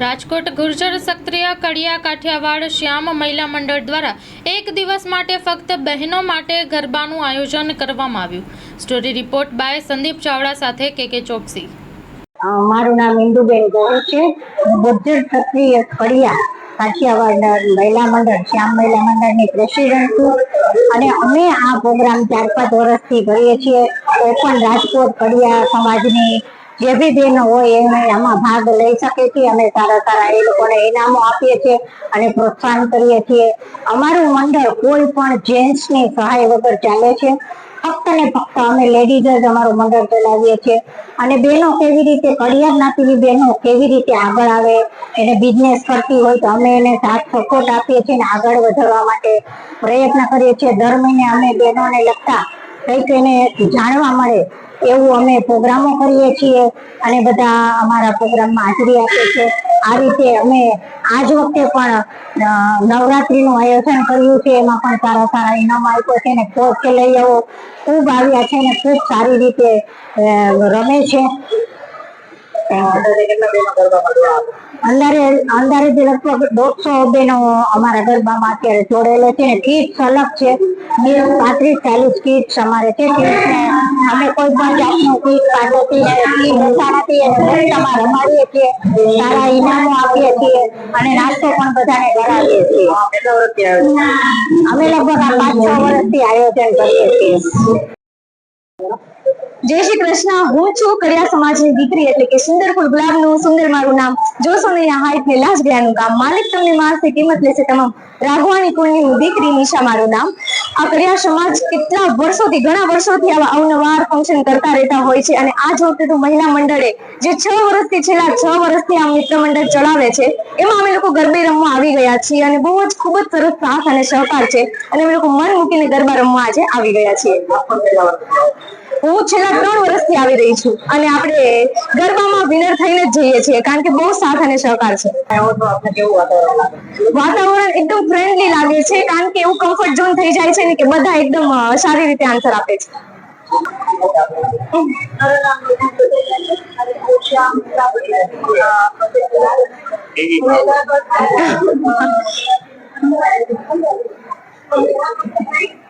રાજકોટ ગુર્જર સક્રિય કડિયા, કાઠિયાવાડ, શ્યામ મહિલા મંડળ દ્વારા એક દિવસ માટે ફક્ત બહેનો માટે ગરબાનું આયોજન કરવામાં આવ્યું. Story report by Sandeep Chavda સાથે કે કે ચોકસી. મારું નામ ઇન્દુબેન ગોહિલ છે. ગુર્જર સક્રિય કડિયા, કાઠિયાવાડ મહિલા મંડળ, શ્યામ મહિલા મંડળની પ્રેસિડેન્ટ છું. અને અમે આ પ્રોગ્રામ ચાર પાંચ વર્ષથી કરીએ છીએ. ઓપન રાજકોટ કડિયા સમાજની જે બી બેન હોય એને આમાં ભાગ લઈ શકે છે અમે સારા સારા એ લોકોને ઇનામો આપીએ છીએ અને પ્રોત્સાહન કરીએ છીએ. અમારું મંડળ કોઈ પણ જેન્ટ્સની સહાય વગર ચાલે છે. ફક્ત ને ફક્ત અમે લેડીઝ જ અમારું મંડળ ચલાવીએ છીએ. અને બહેનો કેવી રીતે કરિયર નાતી બહેનો કેવી રીતે આગળ આવે, એને બિઝનેસ કરતી હોય તો અમે એને સાથ સપોર્ટ આપીએ છીએ અને આગળ વધારવા માટે પ્રયત્ન કરીએ છીએ. દર મહિને અમે બહેનોને લગતા કંઈક એને જાણવા મળે, એવું અમે પ્રોગ્રામો કરીએ છીએ અને બધા અમારા પ્રોગ્રામમાં હાજરી આપે છે. આ રીતે અમે આજ વખતે પણ નવરાત્રીનું આયોજન કર્યું છે. એમાં પણ સારા સારા ઇનામ આપ્યો છે અને કોચ આવો. ખૂબ આવ્યા છે અને ખૂબ સારી રીતે રમે છે. અંદારે અંદારે લગભગ દોઢસો બેનો અમારા ગરબામાં અત્યારે જોડેલો છે કીટ્સ અલગ છે. પાંત્રીસ ચાલીસ કીટ્સ અમારે છે. અમે કોઈ પણ જાતનું કીટ મુફ્તમાં રમાડીએ છીએ. સારા ઇનામો આપીએ છીએ અને નાસ્તો પણ બધાને કરાવીએ છીએ. અમે લગભગ પાંચ છ વર્ષથી આયોજન કરીએ છીએ. જય શ્રી કૃષ્ણ. હું છું કડિયા સમાજની દીકરી એટલે કે સુંદર ફૂલ ગુલાબનું, સુંદર મારું નામ જોશો ને હાઈટ ને લાજ ગયાનું ગામ. માલિક તમને માણસની કિંમત લેશે તમામ. રાઘવાણી કુળની દીકરી નિશા મારું નામ. આ કડિયા સમાજ કેટલા વર્ષોથી, ઘણા વર્ષોથી આવા અવનવાર ફંક્શન કરતા રહેતા હોય છે અને આ જ વખતે તો મહિલા મંડળે જે છ વર્ષથી, છેલ્લા છ વર્ષથી આ મિત્ર મંડળ ચલાવે છે, એમાં અમે લોકો ગરબે રમવા આવી ગયા છીએ અને બહુ જ ખૂબ જ સરસ સાથ અને સહકાર છે અને અમે લોકો મન મૂકીને ગરબા રમવા આજે આવી ગયા છીએ. હું છેલ્લા ત્રણ વર્ષથી આવી રહી છું અને આપણે ગરબામાં વિનર થઈને જ જઈએ છીએ કારણ કે બહુ સાથ અને સહકાર છે. વાતાવરણ એકદમ ફ્રેન્ડલી લાગે છે કારણ કે એવું કમ્ફર્ટ ઝોન થઈ જાય છે ને કે બધા એકદમ સારી રીતે આન્સર આપે છે. Thank રીતે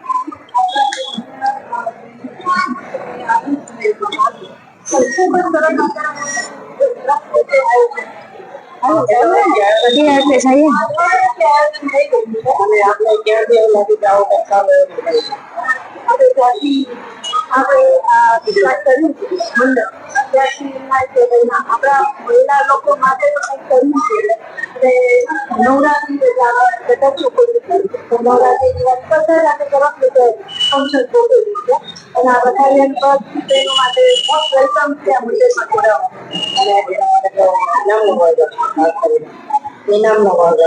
આપણા મહિલા લોકો માટે કંઈક કર્યું છે? નવરાત્રી તરફ રીતે અને બધા એમ બહેનો માટે મોસ્ટ વેલકમ છે આ વર્ગ ઇનામનો વર્ગ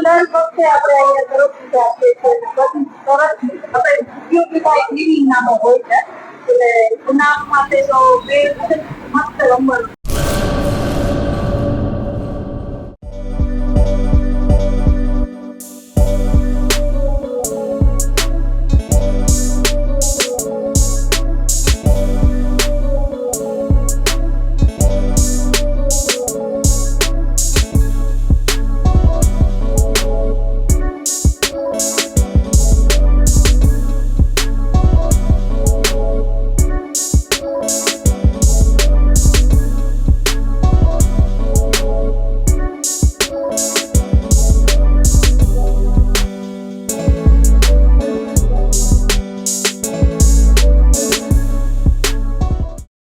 દર વખતે આપણે અહીંયા તરફથી આપીએ છીએ બધી તરફ આપણે ઉપયોગીતા એવી ઇનામો હોય છે એટલે ઇનામ માટે તો બે મસ્ત રમવાનું